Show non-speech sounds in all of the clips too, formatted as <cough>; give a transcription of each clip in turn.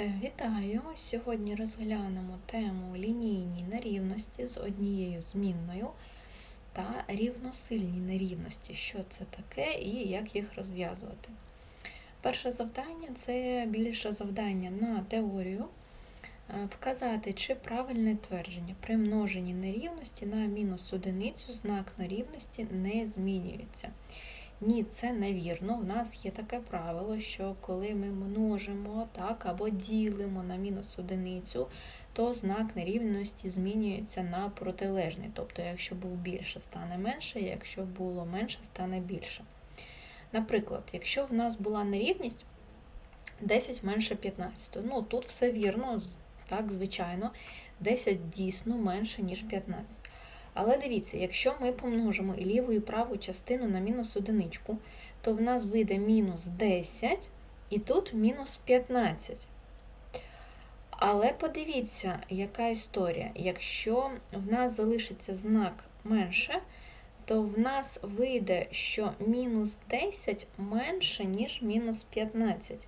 Е, Вітаю! Сьогодні розглянемо тему лінійні нерівності з однією змінною та рівносильні нерівності. Що це таке і як їх розв'язувати. Перше завдання це більше завдання на теорію. Е, Вказати, чи правильне твердження при множенні нерівності на мінус одиницю знак нерівності не змінюється. Ні, це невірно. У нас є таке правило, що коли ми множимо так, або ділимо на мінус одиницю, то знак нерівності змінюється на протилежний. Тобто, якщо був більше, стане менше, якщо було менше, стане більше. Наприклад, якщо в нас була нерівність 10 менше 15, ну тут все вірно, так, звичайно, 10 дійсно менше, ніж 15. Але дивіться, якщо ми помножимо і ліву і праву частину на мінус одиничку, то в нас вийде мінус 10 і тут мінус 15. Але подивіться, яка історія. Якщо в нас залишиться знак менше, то в нас вийде, що мінус 10 менше, ніж мінус 15.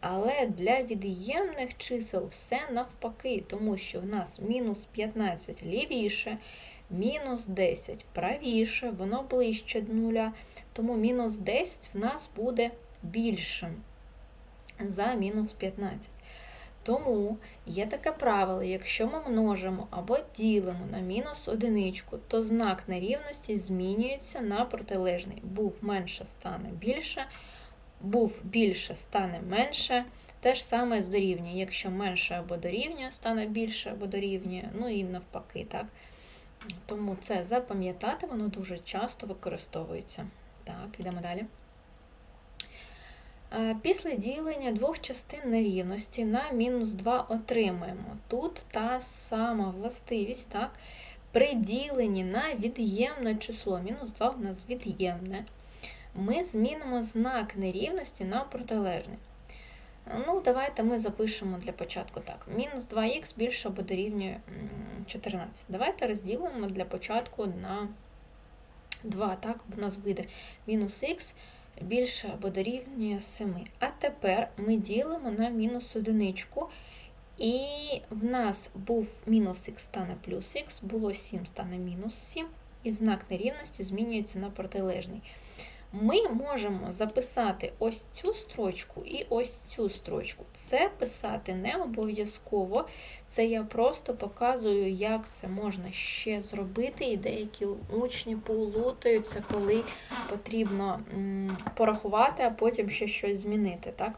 Але для від'ємних чисел все навпаки, тому що в нас мінус 15 лівіше, мінус 10 правіше, воно ближче до нуля, тому мінус 10 в нас буде більшим за мінус 15. Тому є таке правило, якщо ми множимо або ділимо на мінус одиничку, то знак нерівності змінюється на протилежний. Був менше, стане більше, був більше, стане менше. Те ж саме з дорівнює. Якщо менше або дорівнює, стане більше або дорівнює, ну і навпаки. так. Тому це запам'ятати, воно дуже часто використовується. Так, йдемо далі. Е, Після ділення двох частин нерівності на мінус 2 отримаємо. Тут та сама властивість, так, при діленні на від'ємне число, мінус 2 в нас від'ємне, ми змінимо знак нерівності на протилежний. Ну, давайте ми запишемо для початку так. Мінус 2х більше або дорівнює 14. Давайте розділимо для початку на 2, так, в нас вийде мінус х більше або дорівнює 7. А тепер ми ділимо на мінус одиничку, і в нас був мінус х стане плюс х, було 7 стане мінус 7, і знак нерівності змінюється на протилежний ми можемо записати ось цю строчку і ось цю строчку. Це писати не обов'язково, це я просто показую, як це можна ще зробити, і деякі учні полутаються, коли потрібно порахувати, а потім ще щось змінити. так?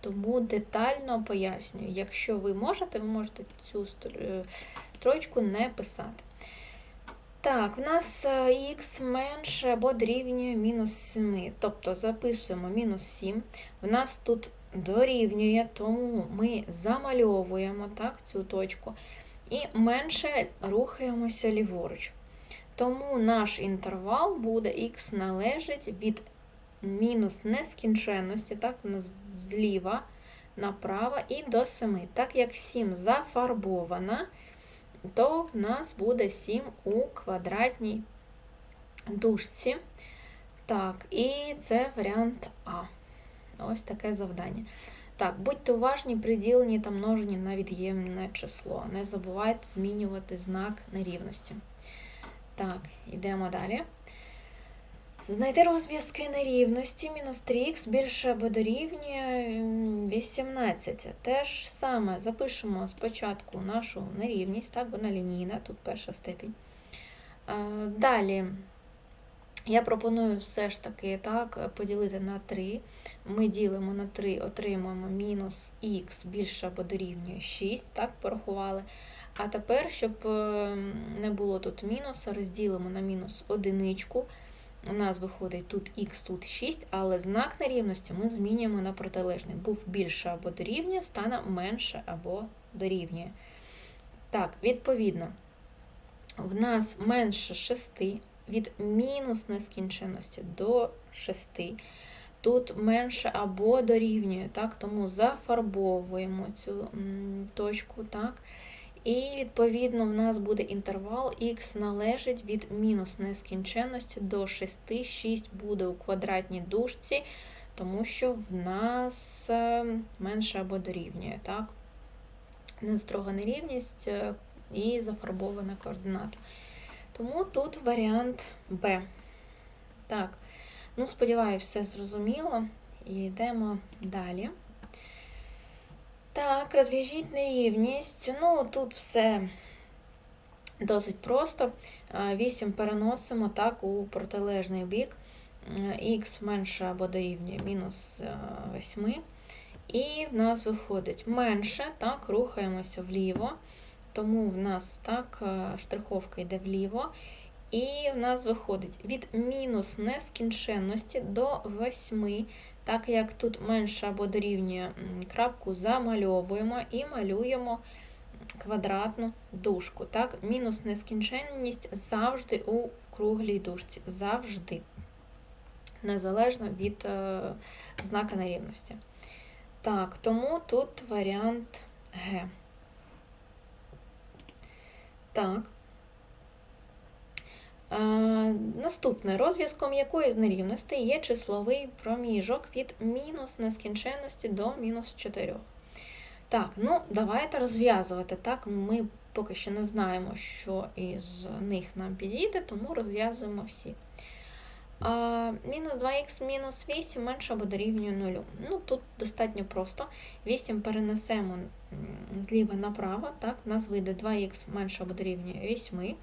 Тому детально пояснюю, якщо ви можете, ви можете цю е, строчку не писати. Так, в нас х менше або дорівнює мінус 7. Тобто записуємо мінус 7. В нас тут дорівнює, тому ми замальовуємо так, цю точку. І менше рухаємося ліворуч. Тому наш інтервал буде х належить від мінус нескінченності, так, у нас зліва направо і до 7. Так як 7 зафарбована то в нас буде 7 у квадратній дужці. Так, і це варіант А. Ось таке завдання. Так, будьте уважні при діленні та множенні на від'ємне число. Не забувайте змінювати знак нерівності. Так, йдемо далі. Знайти розв'язки нерівності мінус 3х більше або дорівнює 18. Те ж саме запишемо спочатку нашу нерівність, так, вона лінійна, тут перша степінь. Далі я пропоную все ж таки так, поділити на 3. Ми ділимо на 3, отримуємо мінус х більше або дорівнює 6, так, порахували. А тепер, щоб ем, не було тут мінуса, розділимо на мінус одиничку у нас виходить тут х, тут 6, але знак нерівності ми змінюємо на протилежний. Був більше або дорівнює, стане менше або дорівнює. Так, відповідно, в нас менше 6 від мінус нескінченності до 6. Тут менше або дорівнює, так, тому зафарбовуємо цю точку. так. І, відповідно, в нас буде інтервал х належить від мінус нескінченності до 6, 6 буде у квадратній дужці, тому що в нас е, менше або дорівнює, так? Нестрога нерівність е, і зафарбована координата. Тому тут варіант Б. Так, ну, сподіваюся, все зрозуміло. І йдемо далі. Так, розв'яжіть нерівність. Ну, тут все досить просто. 8 переносимо так у протилежний бік. Х менше або дорівнює мінус 8. І в нас виходить менше, так, рухаємося вліво. Тому в нас так, штриховка йде вліво. І в нас виходить від мінус нескінченності до 8, так як тут менше або дорівнює крапку, замальовуємо і малюємо квадратну дужку. Так? Мінус нескінченність завжди у круглій дужці. Завжди. Незалежно від е, знака нерівності. Так, тому тут варіант Г. Так. Наступне розв'язком якої з нерівностей є числовий проміжок від мінус нескінченності до мінус 4. Так, ну давайте розв'язувати. Так, Ми поки що не знаємо, що із них нам підійде, тому розв'язуємо всі. Мінус 2х мінус 8 менше або дорівнює 0. Ну, Тут достатньо просто. 8 перенесемо зліва направо, так, у нас вийде 2х менше або дорівнює 8.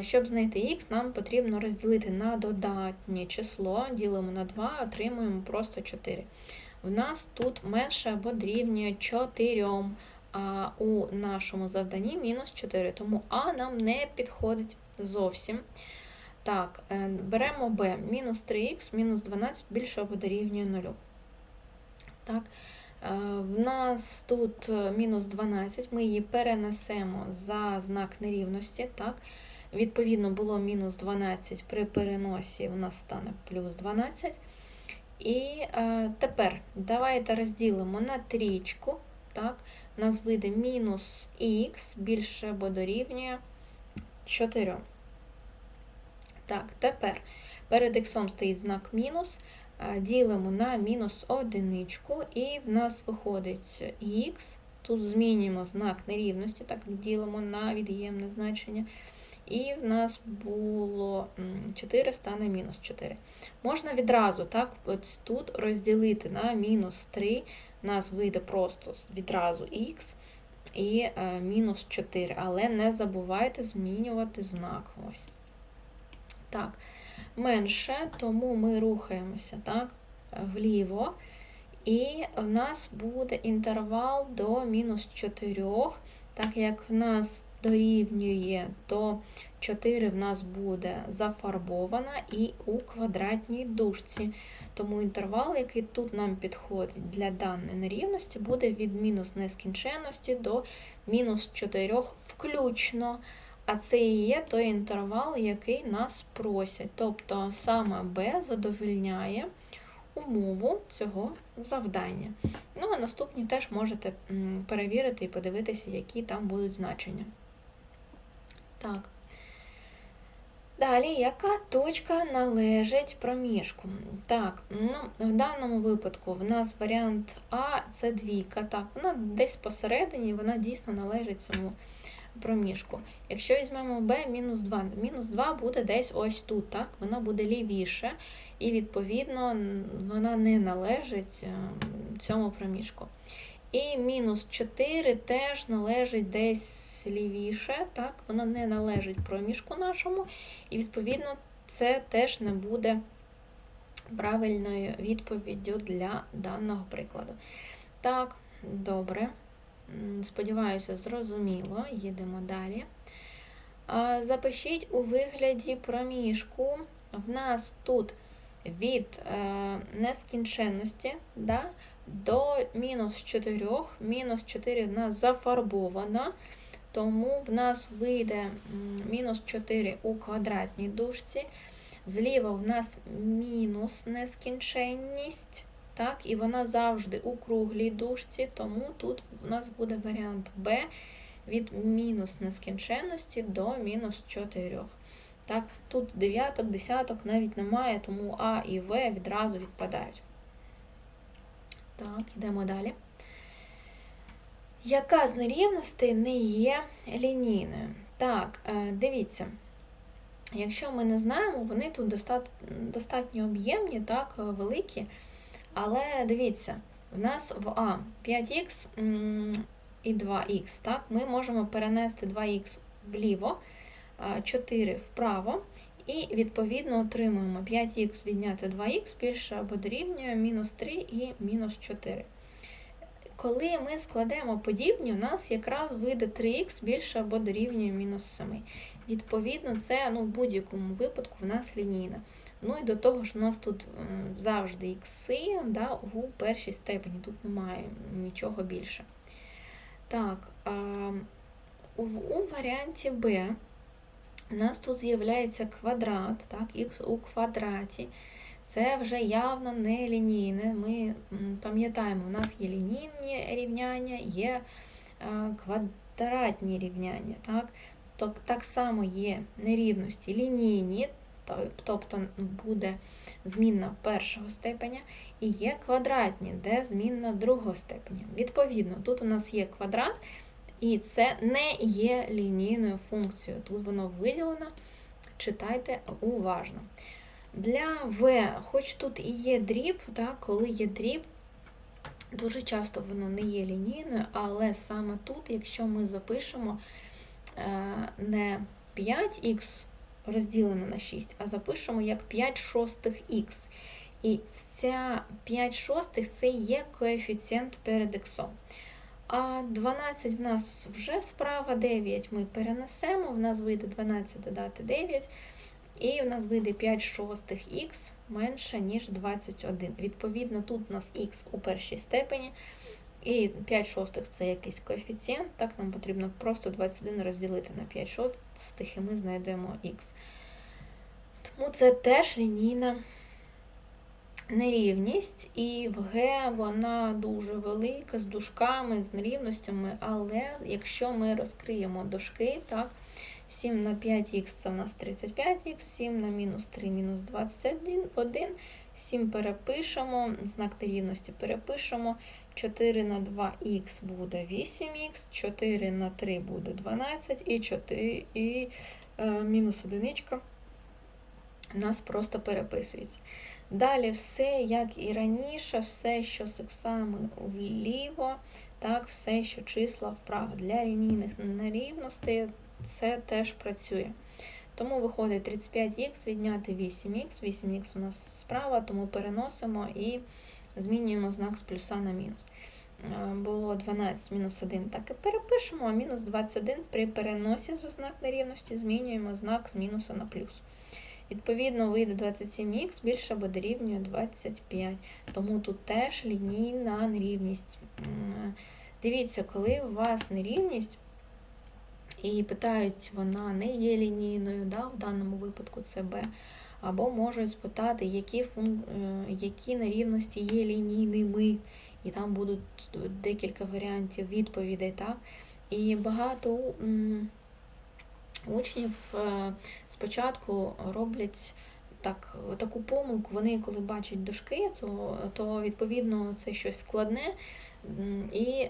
Щоб знайти х, нам потрібно розділити на додатнє число, ділимо на 2, отримуємо просто 4. У нас тут менше або дорівнює 4, а у нашому завданні мінус 4, тому А нам не підходить зовсім. Так, е, беремо b, мінус 3х, мінус 12 більше або дорівнює 0. Так, е, В нас тут е, мінус 12, ми її перенесемо за знак нерівності. Так, Відповідно, було мінус 12 при переносі у нас стане плюс 12. І е, тепер давайте розділимо на трічку. Так, нас вийде мінус х більше або дорівнює 4. Так, тепер перед х стоїть знак мінус, е, ділимо на мінус одиничку, і в нас виходить х. Тут змінюємо знак нерівності, так як ділимо на від'ємне значення. І в нас було 4 стане мінус 4. Можна відразу так, ось тут розділити на мінус 3, у нас вийде просто відразу х і е, мінус 4, але не забувайте змінювати знак. Ось. Так, менше, тому ми рухаємося так, вліво. І в нас буде інтервал до мінус 4, так як в нас дорівнює, то 4 в нас буде зафарбована і у квадратній дужці. Тому інтервал, який тут нам підходить для даної нерівності, буде від мінус нескінченності до мінус 4 включно. А це і є той інтервал, який нас просять. Тобто саме B задовольняє умову цього завдання. Ну, а наступні теж можете перевірити і подивитися, які там будуть значення. Так. Далі, яка точка належить проміжку? Так, ну, в даному випадку в нас варіант А це двійка. Так, вона десь посередині, вона дійсно належить цьому проміжку. Якщо візьмемо b мінус 2, мінус 2 буде десь ось тут, так? вона буде лівіше, і, відповідно, вона не належить е, цьому проміжку. І мінус 4 теж належить десь лівіше, так? вона не належить проміжку нашому, і, відповідно, це теж не буде правильною відповіддю для даного прикладу. Так, добре. Сподіваюся, зрозуміло, їдемо далі. Запишіть у вигляді проміжку. В нас тут від е, нескінченності да, до мінус 4, мінус 4 в нас зафарбовано, тому в нас вийде мінус 4 у квадратній дужці. Зліва в нас мінус нескінченність. Так, І вона завжди у круглій дужці, тому тут у нас буде варіант b від мінус нескінченності до мінус 4. Так, Тут дев'яток, десяток навіть немає, тому А і В відразу відпадають. Так, йдемо далі. Яка з нерівностей не є лінійною? Так, е, дивіться. Якщо ми не знаємо, вони тут достат, достатньо об'ємні, так, великі. Але дивіться, в нас в А 5х і 2х. так, Ми можемо перенести 2х вліво, 4 вправо, і відповідно отримуємо 5х відняти 2х більше або дорівнює мінус 3 і мінус 4. Коли ми складемо подібні, у нас якраз вийде 3х більше або дорівнює мінус 7. Відповідно, це ну, в будь-якому випадку в нас лінійна. Ну і до того ж, у нас тут завжди ікси да, у першій степені, тут немає нічого більше. Так, у варіанті Б у нас тут з'являється квадрат, так, х у квадраті. Це вже явно не лінійне. Ми пам'ятаємо, у нас є лінійні рівняння, є квадратні рівняння. Так, так само є нерівності лінійні, тобто буде змінна першого степеня, і є квадратні, де змінна другого степеня. Відповідно, тут у нас є квадрат, і це не є лінійною функцією. Тут воно виділено, читайте уважно. Для В, хоч тут і є дріб, так, коли є дріб, дуже часто воно не є лінійною, але саме тут, якщо ми запишемо е, не 5х розділено на 6, а запишемо як 5 шостих х. І ця 5 шостих це є коефіцієнт перед х. А 12 в нас вже справа, 9 ми перенесемо, в нас вийде 12 додати 9, і в нас вийде 5 шостих х менше, ніж 21. Відповідно, тут у нас х у першій степені. І 5 шостих це якийсь коефіцієнт. Так, нам потрібно просто 21 розділити на 5 шостих, і ми знайдемо х. Тому це теж лінійна нерівність, і в Г вона дуже велика, з дужками, з нерівностями, але якщо ми розкриємо дужки, так, 7 на 5х це у нас 35х, 7 на мінус 3 мінус 21, 7 перепишемо, знак нерівності перепишемо, 4 на 2х буде 8х, 4 на 3 буде 12 і 4 і е, мінус одиничка нас просто переписується. Далі все, як і раніше, все, що з іксами вліво, так, все, що числа вправо. Для лінійних нерівностей це теж працює. Тому виходить 35х відняти 8х, 8х у нас справа, тому переносимо і змінюємо знак з плюса на мінус. Е, було 12 мінус 1, так і перепишемо, а мінус 21 при переносі з знак нерівності змінюємо знак з мінуса на плюс. Відповідно, вийде 27х більше або дорівнює 25. Тому тут теж лінійна нерівність. Дивіться, коли у вас нерівність, і питають, вона не є лінійною, да, в даному випадку це Б, або можуть спитати, які фун... Е, які нерівності є лінійними, і там будуть декілька варіантів відповідей. так. І багато учнів е, спочатку роблять так, таку помилку, вони коли бачать дужки, то, то відповідно це щось складне і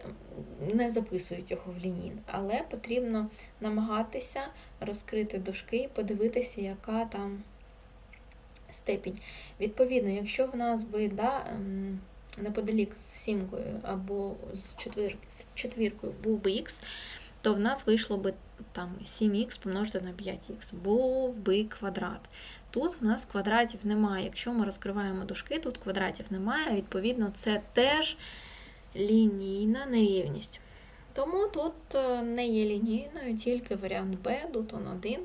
не записують його в лінійн. Але потрібно намагатися розкрити дужки і подивитися, яка там степінь. Відповідно, якщо в нас би да, неподалік з сімкою або з четвіркою був би х, то в нас вийшло би там 7х помножити на 5х, був би квадрат. Тут в нас квадратів немає. Якщо ми розкриваємо дужки, тут квадратів немає, відповідно, це теж лінійна нерівність. Тому тут е, не є лінійною, тільки варіант Б, тут он один.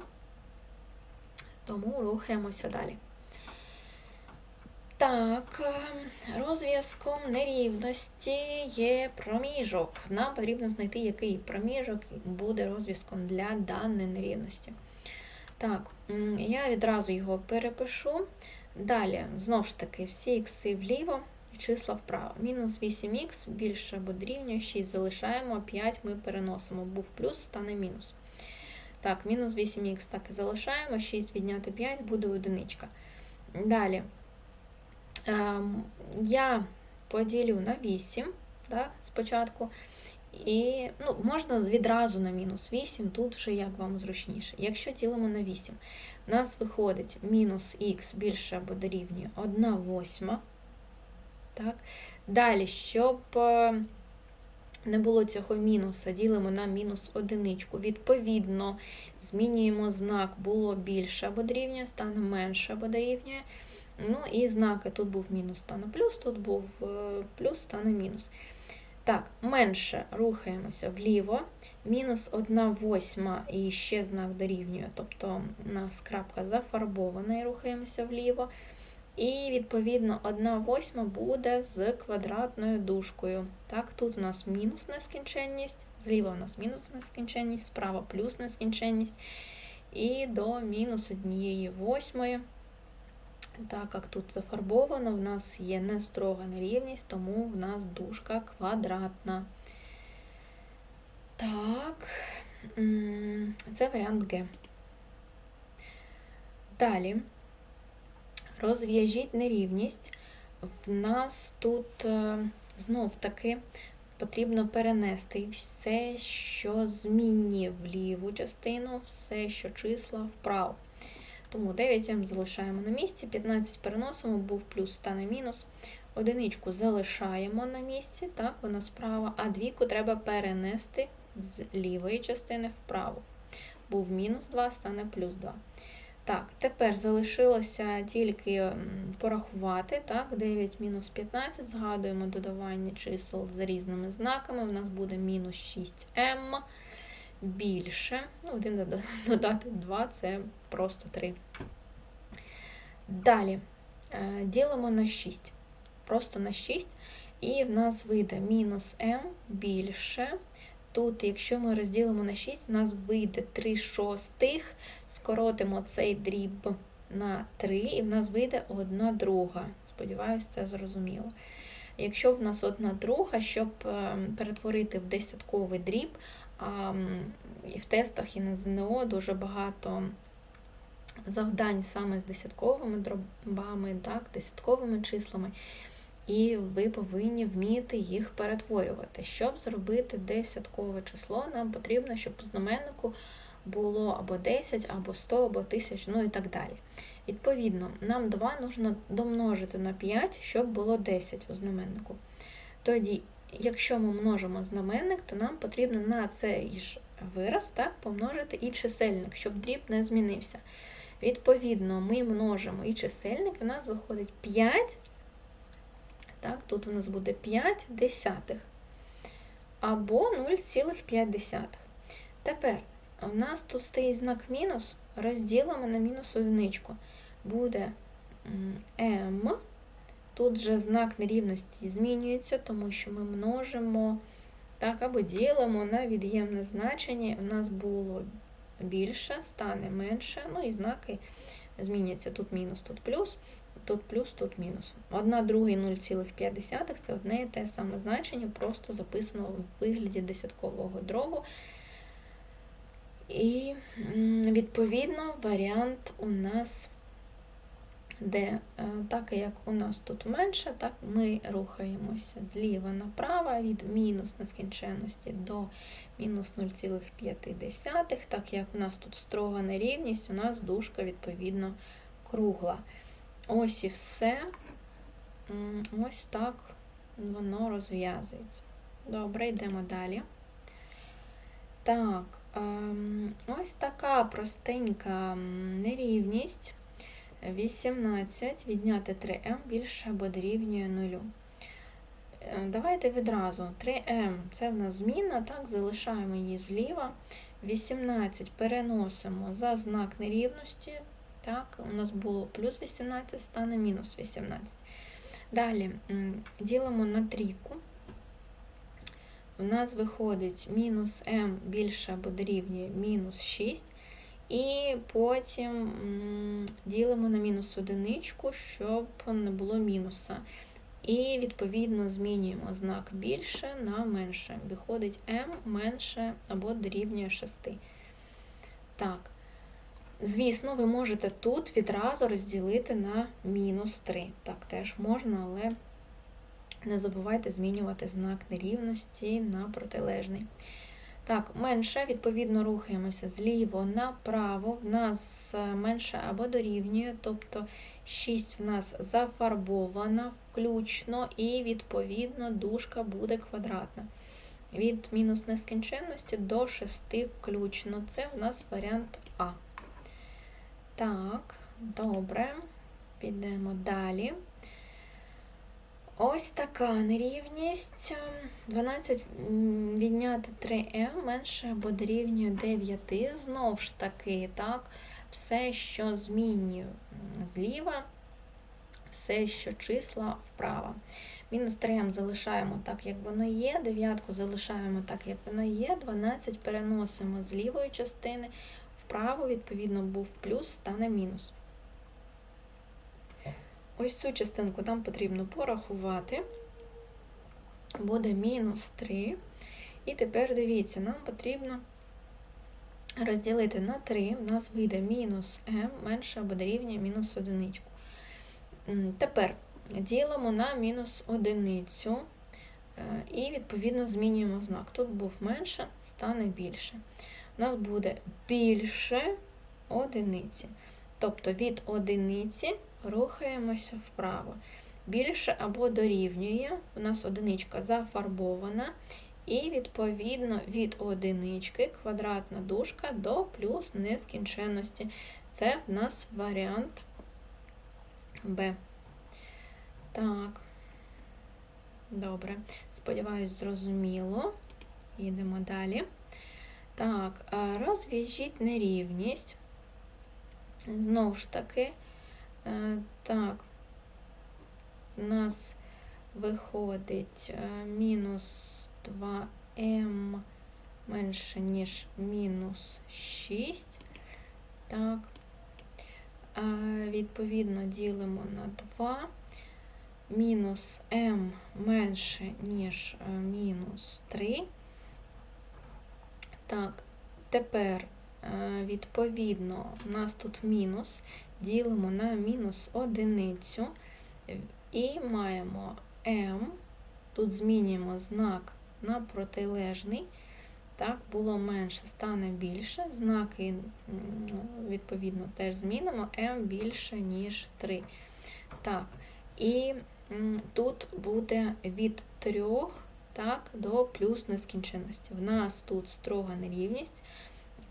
Тому рухаємося далі. Так, ем, розв'язком нерівності є проміжок. Нам потрібно знайти, який проміжок буде розв'язком для даної нерівності. Так, я відразу його перепишу. Далі, знову ж таки, всі ікси вліво числа вправо. Мінус 8х більше або дорівнює 6 залишаємо, 5 ми переносимо. Був плюс, стане мінус. Так, мінус 8х так і залишаємо, 6 відняти 5 буде одиничка. Далі. Ем, я поділю на 8, так, спочатку. І ну, можна відразу на мінус 8, тут вже як вам зручніше. Якщо ділимо на 8, у нас виходить мінус х більше або дорівнює 1 восьма. Так. Далі, щоб е, не було цього мінуса, ділимо на мінус одиничку. Відповідно, змінюємо знак було більше або дорівнює, стане менше або дорівнює. Ну і знаки тут був мінус, стане плюс, тут був е, плюс, стане мінус. Так, менше рухаємося вліво, мінус 1 восьма і ще знак дорівнює, тобто у нас крапка зафарбована і рухаємося вліво. І, відповідно, 1 восьма буде з квадратною дужкою. Так, тут у нас мінус нескінченність, зліва у нас мінус нескінченність, справа плюс нескінченність. І до мінус 1 восьмої. Так як тут зафарбовано, в нас є не строга нерівність, тому в нас дужка квадратна. Так, це варіант Г. Далі розв'яжіть нерівність. В нас тут е, знов таки потрібно перенести все, що змінні в ліву частину, все, що числа вправо. Тому 9 залишаємо на місці, 15 переносимо, був плюс, стане мінус. Одиничку залишаємо на місці, так, вона справа, а двійку треба перенести з лівої частини вправо. Був мінус 2, стане плюс 2. Так, тепер залишилося тільки порахувати. так, 9 мінус 15, згадуємо додавання чисел за різними знаками. У нас буде мінус 6m більше. Ну, 1 <laughs> додати 2 це просто 3. Далі е, ділимо на 6. Просто на 6. І в нас вийде мінус m більше. Тут, якщо ми розділимо на 6, у нас вийде 3 шостих, скоротимо цей дріб на 3, і в нас вийде 1 друга. Сподіваюсь, це зрозуміло. Якщо в нас одна друга, щоб е, перетворити в десятковий дріб, і в тестах і на ЗНО дуже багато завдань саме з десятковими дробами, так, десятковими числами, і ви повинні вміти їх перетворювати. Щоб зробити десяткове число, нам потрібно, щоб у знаменнику було або 10, або 100, або 1000, ну і так далі. Відповідно, нам 2 потрібно домножити на 5, щоб було 10 у знаменнику. Тоді якщо ми множимо знаменник, то нам потрібно на цей ж вираз так, помножити і чисельник, щоб дріб не змінився. Відповідно, ми множимо і чисельник, і у нас виходить 5. Так, Тут у нас буде 5 десятих. Або 0,5. Тепер у нас тут стоїть знак мінус, розділимо на мінус одиничку. Буде m Тут же знак нерівності змінюється, тому що ми множимо так, або ділимо на від'ємне значення. У нас було більше, стане менше, ну і знаки зміняться. Тут мінус, тут плюс, тут плюс, тут мінус. Одна друга 0,5 це одне і те саме значення, просто записано в вигляді десяткового дробу. І, відповідно, варіант у нас де е, так як у нас тут менше, так ми рухаємося зліва направо від мінус нескінченності до мінус 0,5, так як у нас тут строга нерівність, у нас дужка, відповідно, кругла. Ось і все. Ось так воно розв'язується. Добре, йдемо далі. Так, ем, ось така простенька нерівність. 18 відняти 3m більше або дорівнює 0. Е, давайте відразу 3m це в нас зміна, так, залишаємо її зліва. 18 переносимо за знак нерівності. Так, У нас було плюс 18, стане мінус 18. Далі ділимо на трійку. У нас виходить мінус m більше або дорівнює мінус 6. І потім ділимо на мінус одиничку, щоб не було мінуса. І, відповідно, змінюємо знак більше на менше. Виходить m менше або дорівнює 6. Так. Звісно, ви можете тут відразу розділити на мінус 3. Так, теж можна, але Не забувайте змінювати знак нерівності на протилежний. Так, менше, відповідно, рухаємося зліво направо. В нас е, менше або дорівнює, тобто 6 в нас зафарбована включно, і, відповідно, дужка буде квадратна. Від мінус нескінченності до 6 включно. Це в нас варіант А. Так, добре. Підемо далі. Ось така нерівність. 12 відняти 3m менше або дорівнює 9. Знову ж таки, так, все, що змінює зліва, все, що числа вправо. Мінус 3m залишаємо так, як воно є, дев'ятку залишаємо так, як воно є, 12 переносимо з лівої частини, вправо, відповідно, був плюс, стане мінус. Ось цю частинку нам потрібно порахувати. Буде мінус 3. І тепер дивіться, нам потрібно розділити на 3, у нас вийде мінус m менше або дорівнює мінус одиничку. Тепер ділимо на мінус одиницю е, і, відповідно, змінюємо знак. Тут був менше, стане більше. У нас буде більше одиниці. Тобто від одиниці рухаємося вправо. Більше або дорівнює, у нас одиничка зафарбована, і, відповідно, від одинички квадратна дужка до плюс нескінченності. Це в нас варіант Б. Так, добре. Сподіваюсь, зрозуміло. Йдемо далі. Так, розв'яжіть нерівність. Знову ж таки, так, у нас виходить е, мінус 2m менше, ніж мінус 6. Так, відповідно, ділимо на 2. Мінус m менше, ніж е, мінус 3. Так, тепер Е, відповідно, у нас тут мінус, ділимо на мінус одиницю і маємо m, тут змінюємо знак на протилежний. Так, було менше, стане більше. Знаки, відповідно, теж змінимо m більше, ніж 3. Так, і тут буде від 3 так, до плюс нескінченності. В нас тут строга нерівність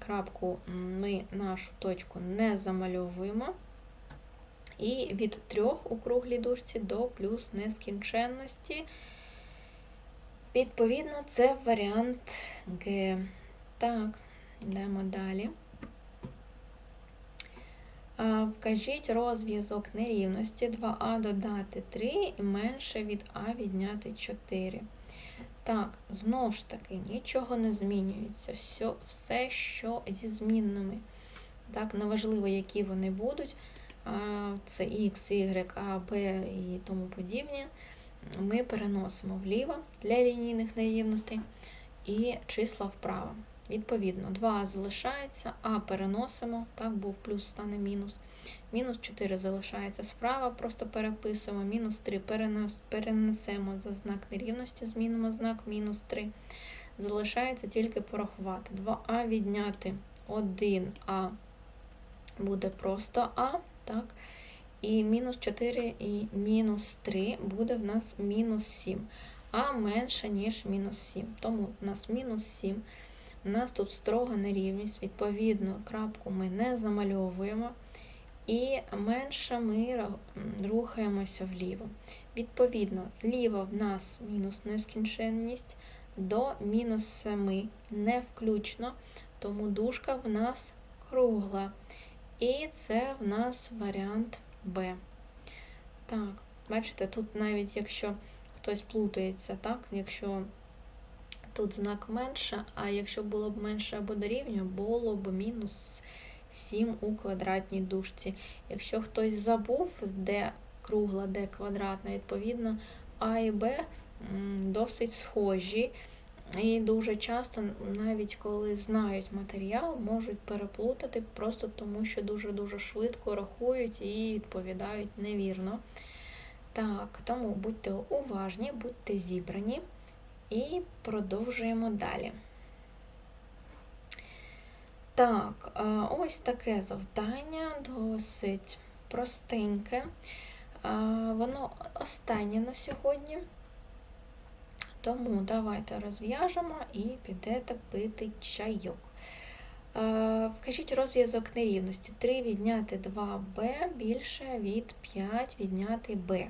крапку ми нашу точку не замальовуємо. І від трьох у круглій дужці до плюс нескінченності. Відповідно, це варіант Г. Так, йдемо далі. Вкажіть розв'язок нерівності 2а додати 3 і менше від А відняти 4. Так, знову ж таки, нічого не змінюється. Все, все що зі змінними. Так, неважливо, які вони будуть. Це X, Y, A, B і тому подібне. Ми переносимо вліво для лінійних нерівностей і числа вправо. Відповідно, 2 залишається, а переносимо, так, був плюс, стане мінус. Мінус 4 залишається справа, просто переписуємо, мінус 3 перенесемо за знак нерівності, змінимо знак мінус 3. Залишається тільки порахувати. 2а відняти 1а буде просто А. так, І мінус 4 і мінус 3 буде в нас мінус 7. А менше, ніж мінус 7. Тому у нас мінус 7. У нас тут строга нерівність, відповідно, крапку ми не замальовуємо. І менше ми рухаємося вліво. Відповідно, зліва в нас мінус нескінченність до мінус 7 не включно, тому дужка в нас кругла. І це в нас варіант Б. Так, бачите, тут навіть якщо хтось плутається, так, якщо тут знак менше, а якщо було б менше або дорівнює, було б мінус 7 у квадратній дужці. Якщо хтось забув, де кругла, де квадратна, відповідно, А і Б досить схожі. І дуже часто, навіть коли знають матеріал, можуть переплутати просто тому, що дуже-дуже швидко рахують і відповідають невірно. Так, тому будьте уважні, будьте зібрані і продовжуємо далі. Так, е, ось таке завдання, досить простеньке. Е, Воно останнє на сьогодні. Тому давайте розв'яжемо і підете пити чайок. Е, Вкажіть розв'язок нерівності. 3 відняти 2b більше від 5 відняти b.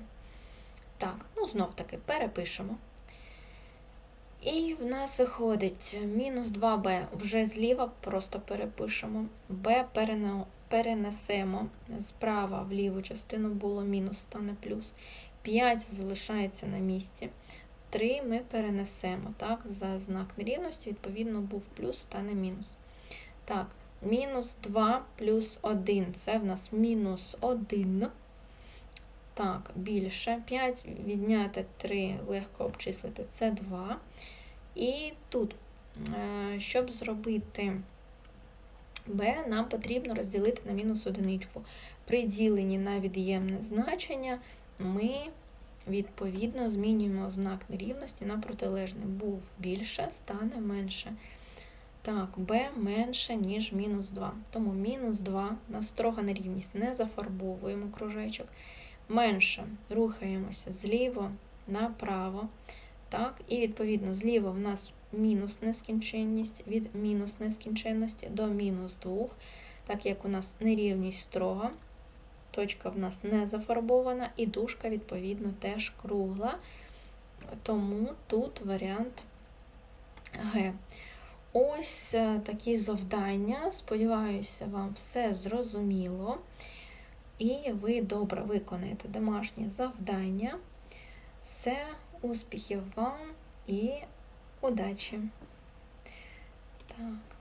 Так, ну знов таки перепишемо. І в нас виходить мінус 2b вже зліва, просто перепишемо. b перенесемо справа в ліву частину було мінус, стане плюс. 5 залишається на місці. 3 ми перенесемо. Так, за знак нерівності, відповідно, був плюс, стане мінус. Так, мінус 2 плюс 1 це в нас мінус 1. Так, більше. 5 відняти 3 легко обчислити це 2. І тут, е, щоб зробити b, нам потрібно розділити на мінус одиничку. При діленні на від'ємне значення ми відповідно змінюємо знак нерівності на протилежний. Був більше, стане менше. Так, b менше, ніж мінус 2. Тому мінус 2 на строга нерівність не зафарбовуємо кружечок. Менше рухаємося зліво направо. Так, і відповідно зліва в нас мінус нескінченність, від мінус нескінченності до мінус 2. Так як у нас нерівність строга, точка в нас не зафарбована, і дужка, відповідно, теж кругла. Тому тут варіант Г. Ось е, такі завдання. Сподіваюся, вам все зрозуміло. І ви добре виконаєте домашнє завдання. Все, успіхів вам і удачі! Так.